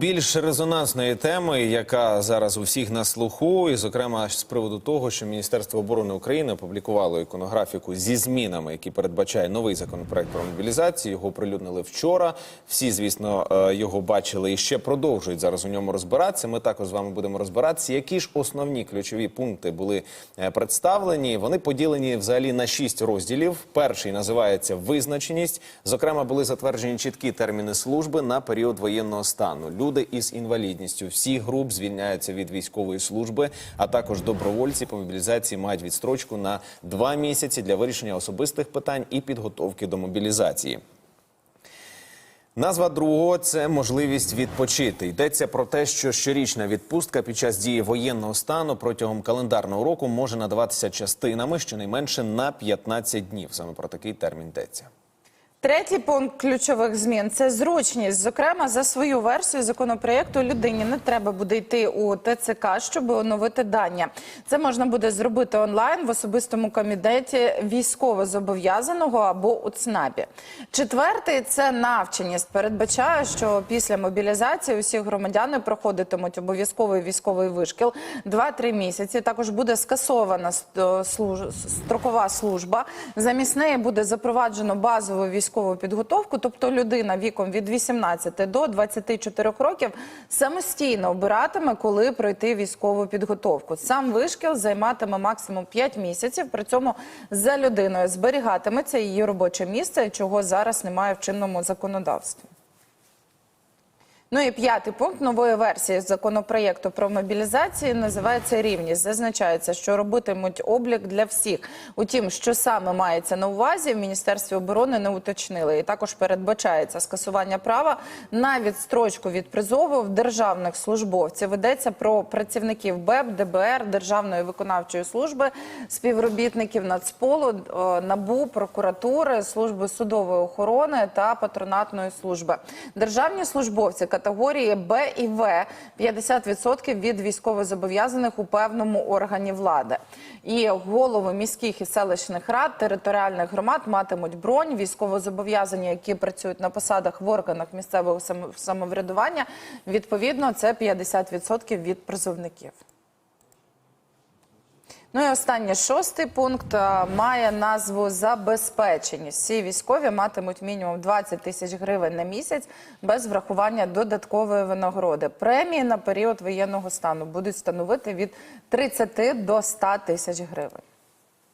Більш резонансної теми, яка зараз у всіх на слуху, і зокрема з приводу того, що Міністерство оборони України опублікувало іконографіку зі змінами, які передбачає новий законопроект про мобілізацію. Його оприлюднили вчора. Всі, звісно, е, його бачили і ще продовжують зараз у ньому розбиратися. Ми також з вами будемо розбиратися, які ж основні ключові пункти були е, представлені. Вони поділені взагалі на шість розділів. Перший називається визначеність. Зокрема, були затверджені чіткі терміни служби на період воєнного стану. Люди із інвалідністю всіх груп звільняються від військової служби, а також добровольці по мобілізації мають відстрочку на два місяці для вирішення особистих питань і підготовки до мобілізації. Назва другого це можливість відпочити. Йдеться про те, що щорічна відпустка під час дії воєнного стану протягом календарного року може надаватися частинами щонайменше на 15 днів. Саме про такий термін йдеться. Третій пункт ключових змін це зручність. Зокрема, за свою версію законопроєкту людині не треба буде йти у ТЦК, щоб оновити дані. Це можна буде зробити онлайн в особистому комітеті військовозобов'язаного або у ЦНАПі. Четвертий це навченість. Передбачає, що після мобілізації усі громадяни проходитимуть обов'язковий військовий вишкіл 2-3 місяці. Також буде скасована служ- строкова служба. Замість неї буде запроваджено базову військову підготовку, тобто людина віком від 18 до 24 років самостійно обиратиме, коли пройти військову підготовку. Сам вишкіл займатиме максимум 5 місяців. При цьому за людиною зберігатиметься її робоче місце, чого зараз немає в чинному законодавстві. Ну і п'ятий пункт нової версії законопроєкту про мобілізацію називається рівність. Зазначається, що робитимуть облік для всіх. Утім, що саме мається на увазі, в міністерстві оборони не уточнили. І також передбачається скасування права на відстрочку від призову в державних службовців. Йдеться про працівників БЕБ, ДБР, Державної виконавчої служби, співробітників Нацполу, НАБУ, прокуратури, служби судової охорони та патронатної служби. Державні службовці категорії Б і В 50% від військовозобов'язаних у певному органі влади. І голови міських і селищних рад територіальних громад матимуть бронь. Військовозобов'язані, які працюють на посадах в органах місцевого самоврядування, відповідно, це 50% від призовників. Ну і останнє шостий пункт а, має назву забезпеченість. Всі військові матимуть мінімум 20 тисяч гривень на місяць без врахування додаткової винагороди. Премії на період воєнного стану будуть становити від 30 до 100 тисяч гривень.